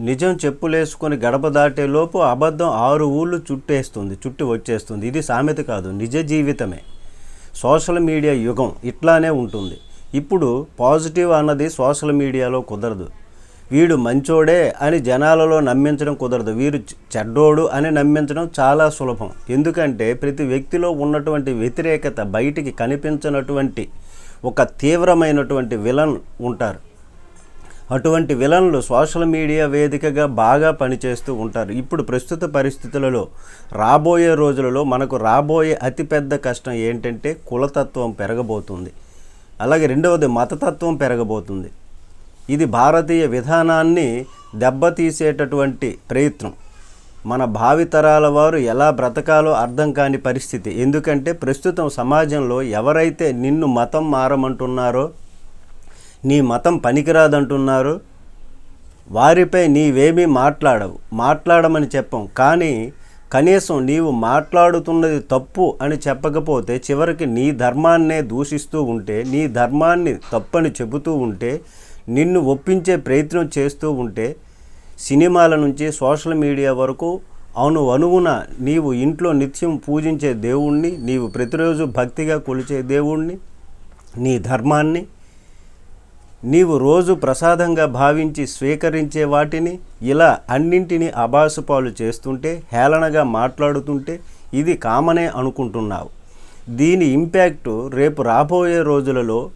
నిజం చెప్పులేసుకొని గడప దాటేలోపు అబద్ధం ఆరు ఊళ్ళు చుట్టేస్తుంది చుట్టి వచ్చేస్తుంది. ఇది సామెత కాదు నిజ జీవితమే. సోషల్ మీడియా యుగం ఇట్లానే ఉంటుంది. ఇప్పుడు పాజిటివ్ అన్నది సోషల్ మీడియాలో కుదరదు. వీడు మంచోడే అని జనాలలో నమ్మించడం కుదరదు. వీరు చెడ్డోడు అని నమ్మించడం చాలా సులభం. ఎందుకంటే ప్రతి వ్యక్తిలో ఉన్నటువంటి వ్యతిరేకత బయటికి కనిపించినటువంటి ఒక తీవ్రమైనటువంటి విలన్ ఉంటారు. అటువంటి విలన్లు సోషల్ మీడియా వేదికగా బాగా పనిచేస్తూ ఉంటారు. ఇప్పుడు ప్రస్తుత పరిస్థితులలో రాబోయే రోజులలో మనకు రాబోయే అతిపెద్ద కష్టం ఏంటంటే కులతత్వం పెరగబోతుంది. అలాగే రెండవది మతతత్వం పెరగబోతుంది. ఇది భారతీయ విధానాన్ని దెబ్బతీసేటటువంటి ప్రయత్నం. మన భావితరాల వారు ఎలా బ్రతకాలో అర్థం కాని పరిస్థితి. ఎందుకంటే ప్రస్తుతం సమాజంలో ఎవరైతే నిన్ను మతం మారమంటున్నారో నీ మతం పనికిరాదంటున్నారు. వారిపై నీవేమీ మాట్లాడవు. మాట్లాడమని చెప్పం. కానీ కనీసం నీవు మాట్లాడుతున్నది తప్పు అని చెప్పకపోతే చివరికి నీ ధర్మాన్నే దూషిస్తూ ఉంటే నీ ధర్మాన్ని తప్పని చెబుతూ ఉంటే నిన్ను ఒప్పించే ప్రయత్నం చేస్తూ ఉంటే సినిమాల నుంచి సోషల్ మీడియా వరకు అవును అనువున నీవు ఇంట్లో నిత్యం పూజించే దేవుణ్ణి నీవు ప్రతిరోజు భక్తిగా కొలిచే దేవుణ్ణి నీ ధర్మాన్ని నీవు రోజు ప్రసాదంగా భావించి స్వీకరించే వాటిని ఇలా అన్నింటినీ అబాసుపాలు చేస్తుంటే హేళనగా మాట్లాడుతుంటే ఇది కామనే అనుకుంటున్నావు. దీని ఇంపాక్ట్ రేపు రాబోయే రోజులలో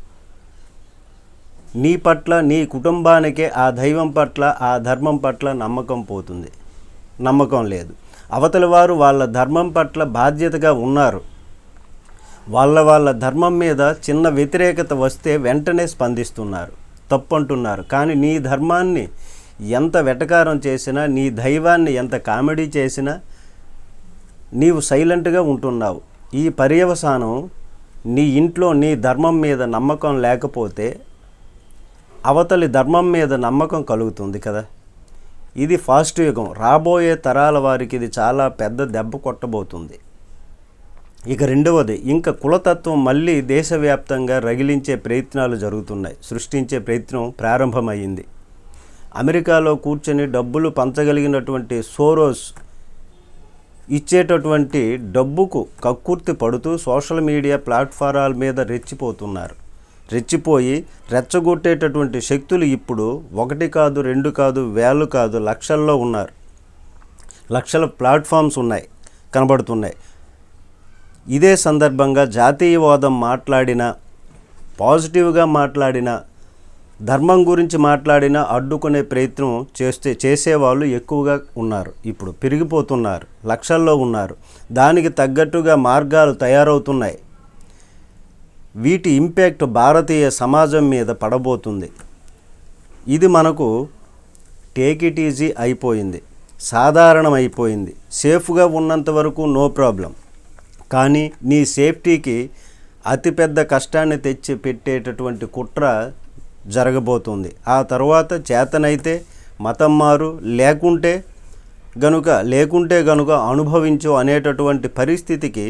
నీ పట్ల నీ కుటుంబానికే ఆ దైవం పట్ల ఆ ధర్మం పట్ల నమ్మకం పోతుంది. నమ్మకం లేదు. అవతలి వారు వాళ్ళ ధర్మం పట్ల బాధ్యతగా ఉన్నారు. వాళ్ళ వాళ్ళ ధర్మం మీద చిన్న వ్యతిరేకత వస్తే వెంటనే స్పందిస్తున్నారు. తప్పంటున్నారు. కానీ నీ ధర్మాన్ని ఎంత వెటకారం చేసినా నీ దైవాన్ని ఎంత కామెడీ చేసినా నీవు సైలెంట్గా ఉంటున్నావు. ఈ పర్యవసానం నీ ఇంట్లో నీ ధర్మం మీద నమ్మకం లేకపోతే అవతలి ధర్మం మీద నమ్మకం కలుగుతుంది కదా. ఇది ఫాస్ట్ యుగం. రాబోయే తరాల వారికి ఇది చాలా పెద్ద దెబ్బ కొట్టబోతుంది. ఇక రెండవది ఇంకా కులతత్వం మళ్ళీ దేశవ్యాప్తంగా రగిలించే ప్రయత్నాలు జరుగుతున్నాయి. సృష్టించే ప్రయత్నం ప్రారంభమైంది అమెరికాలో కూర్చొని డబ్బులు పంచగలిగినటువంటి సోరోస్ ఇచ్చేటటువంటి డబ్బుకు కక్కుర్తి పడుతూ సోషల్ మీడియా ప్లాట్ఫారాల మీద రెచ్చిపోతున్నారు. రెచ్చిపోయి రెచ్చగొట్టేటటువంటి శక్తులు ఇప్పుడు ఒకటి కాదు రెండు కాదు వేలు కాదు లక్షల్లో ఉన్నారు. లక్షల ప్లాట్ఫామ్స్ ఉన్నాయి కనబడుతున్నాయి. ఇదే సందర్భంగా జాతీయవాదం మాట్లాడిన పాజిటివ్గా మాట్లాడిన ధర్మం గురించి మాట్లాడినా అడ్డుకునే ప్రయత్నం చేస్తే చేసేవాళ్ళు ఎక్కువగా ఉన్నారు. ఇప్పుడు పెరిగిపోతున్నారు. లక్షల్లో ఉన్నారు. దానికి తగ్గట్టుగా మార్గాలు తయారవుతున్నాయి. వీటి ఇంపాక్ట్ భారతీయ సమాజం మీద పడబోతుంది. ఇది మనకు టేక్ ఇట్ ఈజీ అయిపోయింది. సాధారణం అయిపోయింది సేఫ్గా ఉన్నంత వరకు నో ప్రాబ్లం. కానీ నీ సేఫ్టీకి అతిపెద్ద కష్టాన్ని తెచ్చి పెట్టేటటువంటి కుట్ర జరగబోతుంది. ఆ తర్వాత చేతనైతే మతం మారు లేకుంటే గనుక లేకుంటే గనుక అనుభవించు అనేటటువంటి పరిస్థితికి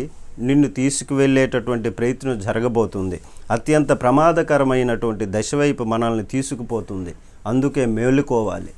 నిన్ను తీసుకువెళ్ళేటటువంటి ప్రయత్నం జరగబోతుంది. అత్యంత ప్రమాదకరమైనటువంటి దశ వైపు మనల్ని తీసుకుపోతుంది. అందుకే మేలుకోవాలి.